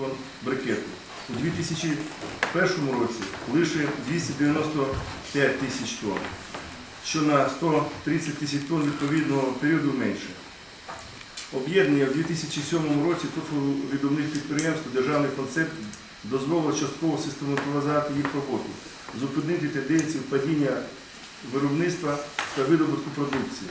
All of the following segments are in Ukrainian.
тонн брикету. У 2001 році лише 295 тисяч тонн, що на 130 тисяч тонн відповідного періоду менше. Об'єднання в 2007 році торфовидобних підприємств державний концепт дозволило частково систематизувати їх роботу, зупинити тенденцію падіння виробництва та видобутку продукції,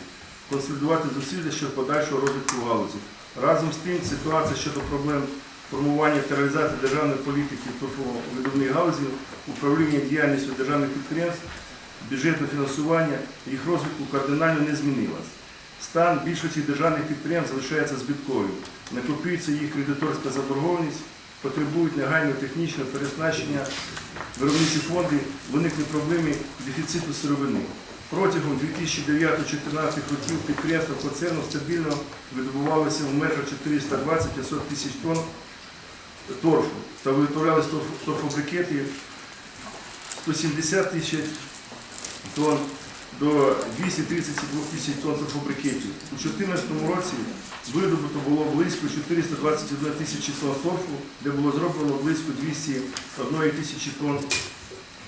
консолідувати зусилля щодо подальшого розвитку галузі. Разом з тим, ситуація щодо проблем формування та реалізації державної політики в торфовидобній галузі, управління діяльністю державних підприємств, бюджетного фінансування, їх розвитку кардинально не змінилась. Стан більшості державних підприємств залишається збитковим. Накопюється їх кредиторська заборгованість, потребують негайного технічного переснащення виробничі фонди, виникли проблеми дефіциту сировини. Протягом 2009-2014 років підприємства концерну стабільно видобувалися в межах 420-500 тисяч тонн торфу та виготовлялись торф- торфобрикети 170 тисяч тонн до 232 тисяч тонн торфобрикетів. У 2014 році видобуто було близько 421 тисячі тонн торфу, де було зроблено близько 201 тисячі тонн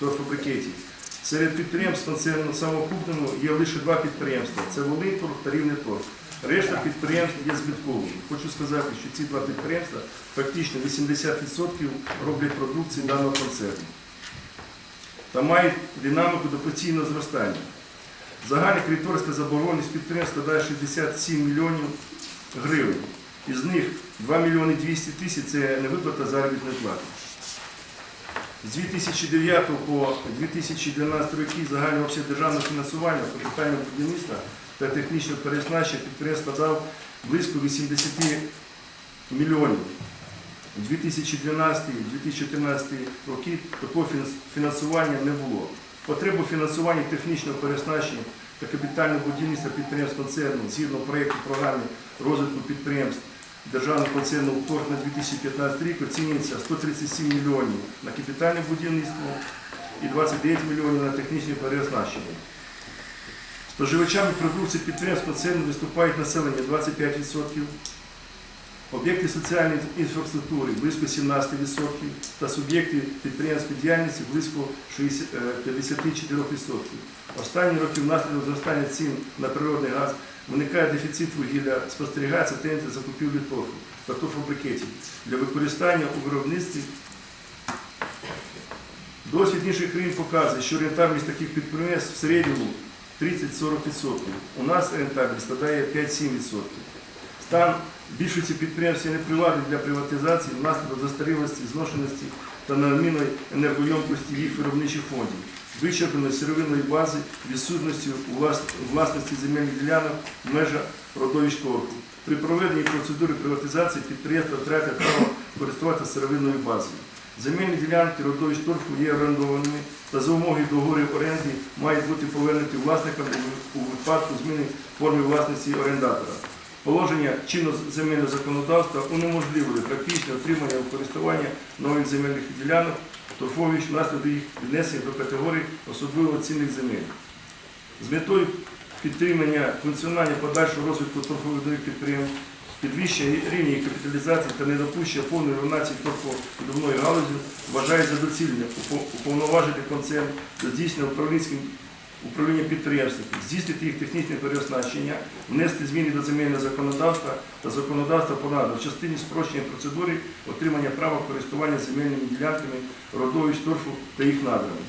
торфобрикетів. Серед підприємств концерну самокупному є лише два підприємства це Волинторг та Рівнеторг. Решта підприємств є збитковими. Хочу сказати, що ці два підприємства практично 80% роблять продукції даного концерну та мають динаміку до постійного зростання. Загальна кредиторська заборгованість підприємств складає 67 мільйонів гривень. Із них 2 мільйони 200 тисяч це невиплата заробітної плати. З 2009 по 2012 роки загальний обсяг державного фінансування капітального будівництва та технічного переснащення підприємства дав близько 80 мільйонів. У 2012-2014 роки такого фінансування не було. Потребу фінансування технічного переснащення та капітального будівництва підприємств концерну згідно проєкту програми розвитку підприємств Державного концерну «Торг» на 2015 рік оцінюється 137 мільйонів на капітальне будівництво і 29 мільйонів на технічне переоснащення. Споживачами продукції підприємств концерну виступають населення 25%, об'єкти соціальної інфраструктури близько 17% та суб'єкти підприємської діяльності близько 60, е, 54%. Останні роки внаслідок зростання цін на природний газ виникає дефіцит вугілля, спостерігається тенденція закупівлі торфу та торфобрикетів для використання у виробництві. Досвід інших країн показує, що рентабельність таких підприємств в середньому 30-40%. У нас рентабельність складає 5-7%. Стан більшості підприємств є непривабливий для приватизації внаслідок застарілості, зношеності та надмірної енергоємкості їх виробничих фондів, вичерпаної сировинної бази, відсутності власності земельних ділянок в межах родовищ торгу. При проведенні процедури приватизації підприємства втратять право користуватися сировинною базою. Земельні ділянки родовищ торфу є орендованими та за умови договорів оренди мають бути повернуті власникам у- випадку зміни форми власності орендатора. Положення чинного земельного законодавства унеможливили практичне отримання у користування нових земельних ділянок, торфовищ внаслідок їх віднесення до категорії особливо цінних земель. З метою підтримання функціонування подальшого розвитку торфових підприємств, підвищення рівня капіталізації та недопущення повної руйнації торфовидобної галузі вважає за доцільне уповноважити концерн до здійснення управлінським управління підприємствами, здійснити їх технічне переоснащення, внести зміни до земельного законодавства та законодавства по в частині спрощення процедури отримання права користування земельними ділянками, родовищ торфу та їх надрами.